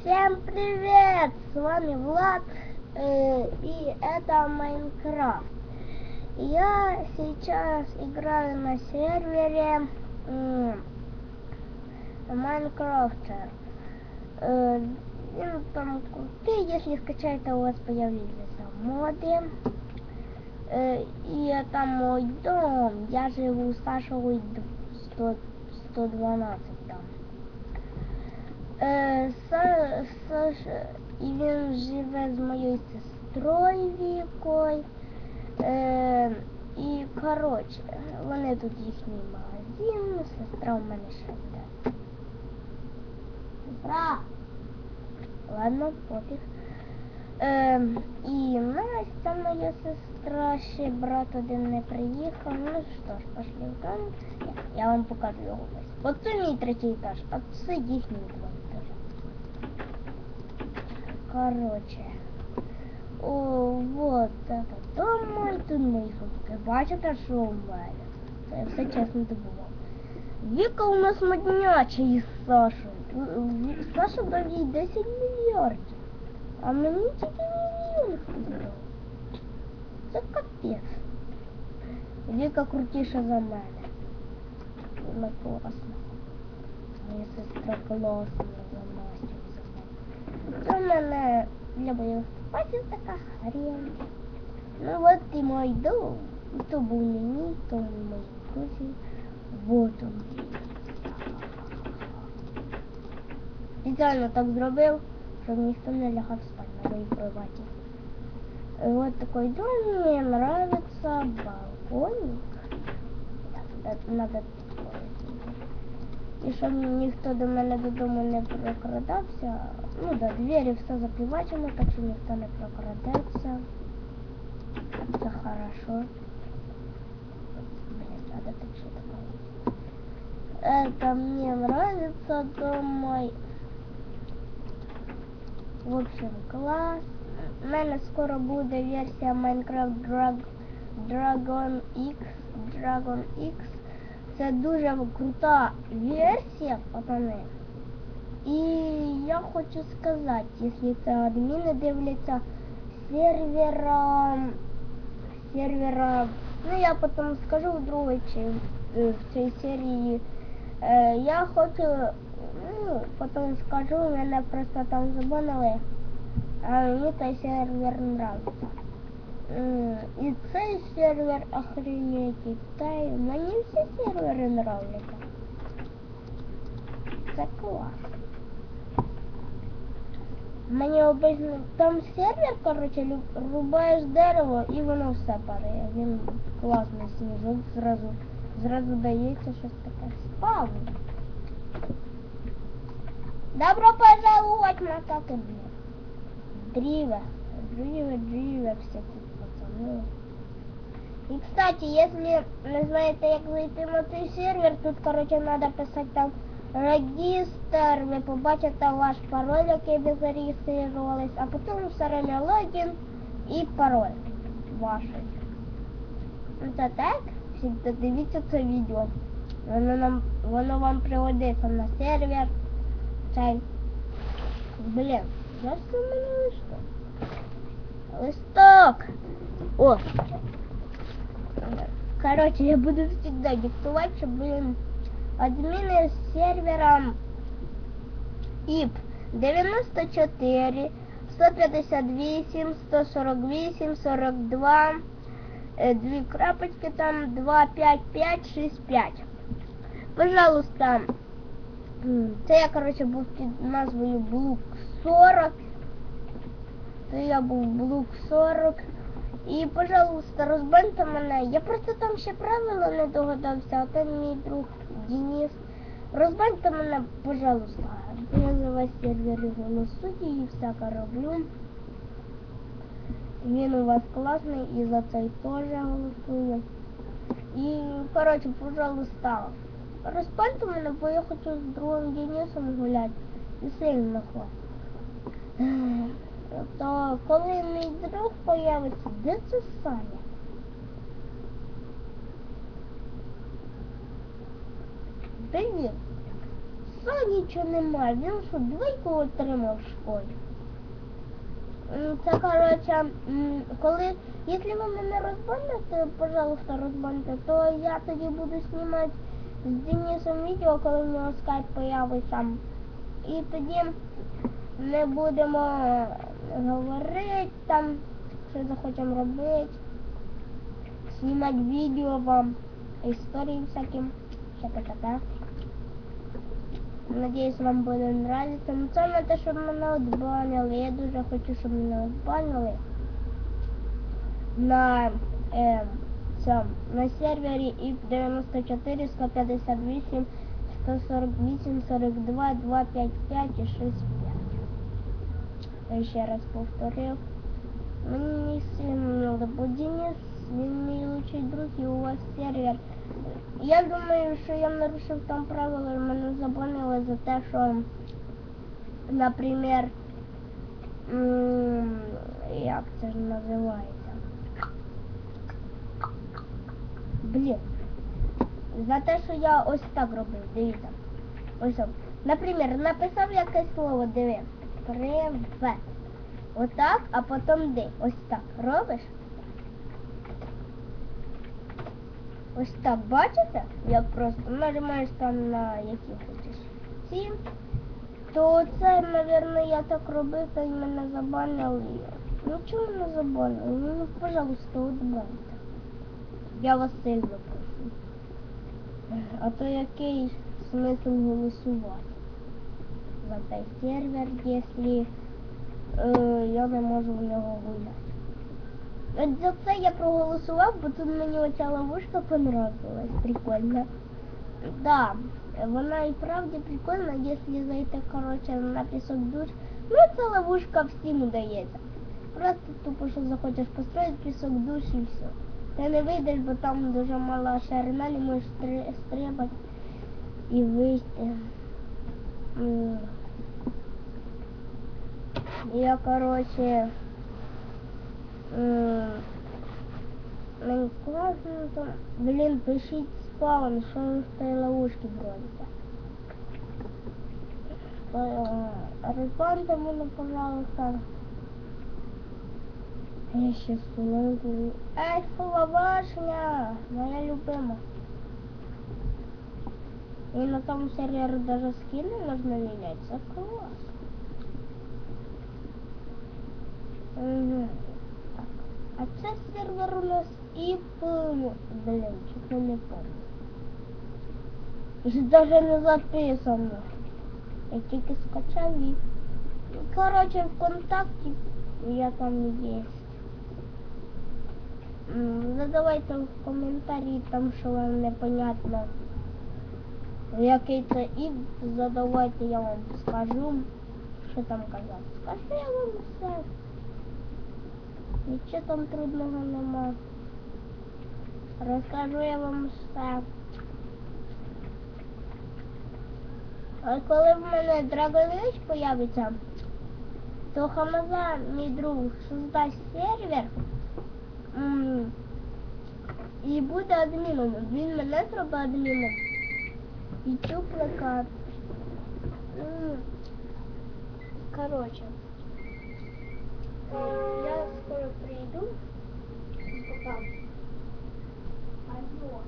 Всем привет! С вами Влад э, и это Майнкрафт. Я сейчас играю на сервере э, Майнкрафтер. Э, он там крутый, если скачаете, у вас появится моды. Э, и это мой дом. Я живу с Сашевой 100, 112 Е, Саша, і він живе з моєю сестрою Вікою. Е, і коротше, вони тут їхній магазин, сестра у мене ще буде. Сестра! Ладно, пофіг. Е, і Настя, моя сестра, ще брат один не приїхав. Ну що ж, пошли в дом. Я вам покажу його весь. Оце мій третій етаж, а це їхній етажі. Короче. О, вот это дом мой, тут мої фотки. Бачите, що у мене? Це я все чесно добував. Віка у нас модняча із Сашою. Ві- Саша дав їй 10 мільярдів. А мені тільки мільйон дав. Це капець. Віка крутіша за мене. Вона класна. Моя сестра класна за Настю за мене. Це в мене для моїх пасів така хрень. Ну от і мой дом. То був не мій, то мої друзі. Вот он. Спеціально так зробив, щоб ніхто не лягав спати на моїй кроваті. Вот такой дом мне нравится, балконик. Так, это надо І щоб ніхто до мене додому не прокрадався. Ну да, двері все закривачено, так що ніхто не прокрадеться. Це хорошо. Блин, надо так что такое. Это мне нравится домой. В общем, класс. У мене скоро буде версія Minecraft Drag... Dragon X. Dragon X. Це дуже крута версія, пацани. І я хочу сказати, якщо це адміни дивляться сервера, сервера, ну я потім скажу в другій чи е, в цій серії. Е, я хочу, ну, потім скажу, мене просто там забанили, а мені той сервер нравится. М, І цей сервер охренеть, та й мені всі сервери нравляться. Це клас. Мені обично там сервер, короче, лю- рубаєш дерево і воно все падає. Він класний сніжок, зразу, зразу дається щось таке. Спавн. Добро пожаловать, макаки, блин. Дрива. Дрива, дрива, всякие пацаны. И, кстати, если не знаете, як зайти на цей сервер, тут, короче, надо писати там регістр, ви побачите ваш пароль, який ви зареєструвались, а потім все время логін і пароль ваш. Ну це так, всегда дивіться це відео. Воно нам воно вам пригодиться на сервер. Цей. Блін, я ж це в мене листок. Листок! О! Короче, я буду всегда диктовать, чтобы админы сервера ИП 94 158 148 42 э, две крапочки там 25565 Пожалуйста, м, це я, короче, був під Блук 40 Це я був Блук 40. І, пожалуйста, розбаньте мене. Я просто там ще правила не догадався, а там мій друг Денис. Розбаньте мене, пожалуйста. Я за вас сервери голосую і всяке роблю. Він у вас класний і за цей теж голосую. І, коротше, пожалуйста, розбаньте мене, бо я хочу з другим Денисом гуляти. І сильно хочу. То коли мій друг появиться, де це Саня? Він? Все нічого немає. Він що двійку отримав в школі. Це коротше, коли, якщо ви мене розбаните, пожалуйста, розбаните, то я тоді буду знімати з Денисом відео, коли в нього скайп появиться. І тоді ми будемо говорити там, що захочемо робити, знімати відео вам, історії всякі, всяке таке. Надіюсь, вам буде нравиться. Ну це не те, щоб мене отбанили. Я дуже хочу, щоб мене отбанили. На е, цьому, на сервері IP94 158 148 42 255 і 65. Я ще раз повторив. Мені сильно бо Денис, він мій лучший друг і у вас сервер. Я думаю, що я нарушив там правила, і мене забанили за те, що, наприклад, м, як це ж називається? Блін. За те, що я ось так робив, дивіться. Ось. так. Наприклад, написав якесь слово, диви. Привет. Отак, а потім де. Ось так. Робиш? Ось так, бачите? Як просто нажимаєш там на які хочеш ці. То це, мабуть, я так робив, та й мене забанили. Ну чого не забанили? Ну, пожалуйста, отбаньте. Я вас сильно прошу. А то який смисл голосувати за цей сервер, якщо е, я не можу в нього гуляти. От за це я проголосував, бо тут мені оця ловушка понравилась. Прикольно. Да, вона і правді прикольна, якщо зайти, короче, на пісок душ. Ну, ця ловушка всім удається. Просто тупо, що захочеш построїти пісок душ і все. Ти не вийдеш, бо там дуже мала ширина, не можеш стри- стрибати і вийти. М. Я, короче, м, мені класно там. Блін, пишіть спаун, що ви в тій ловушці бродите. Розбаньте мене, пожалуйста. Я ще хвилинку. Ей, Соловашня, моя любима. І на тому сервері даже скини можна міняти. Це клас. Угу. Так. А це сервер у нас і ну, блін, чого не помню. Вже даже не записано. Я тільки скачав і. Ну, Короче, ВКонтакте я там є. М, Задавайте в коментарі там, що вам непонятно. Який це іп, задавайте, я вам скажу. Що там казати? Скажу я вам все. Нічого там трудного нема. Розкажу я вам все. А коли в мене Драгонович появиться, то Хамаза, мій друг, создасть сервер м, і буде адміном. Він мене зробить адміном. І цю плакат. М, Короче. Я скоро приду. Пока. Алло.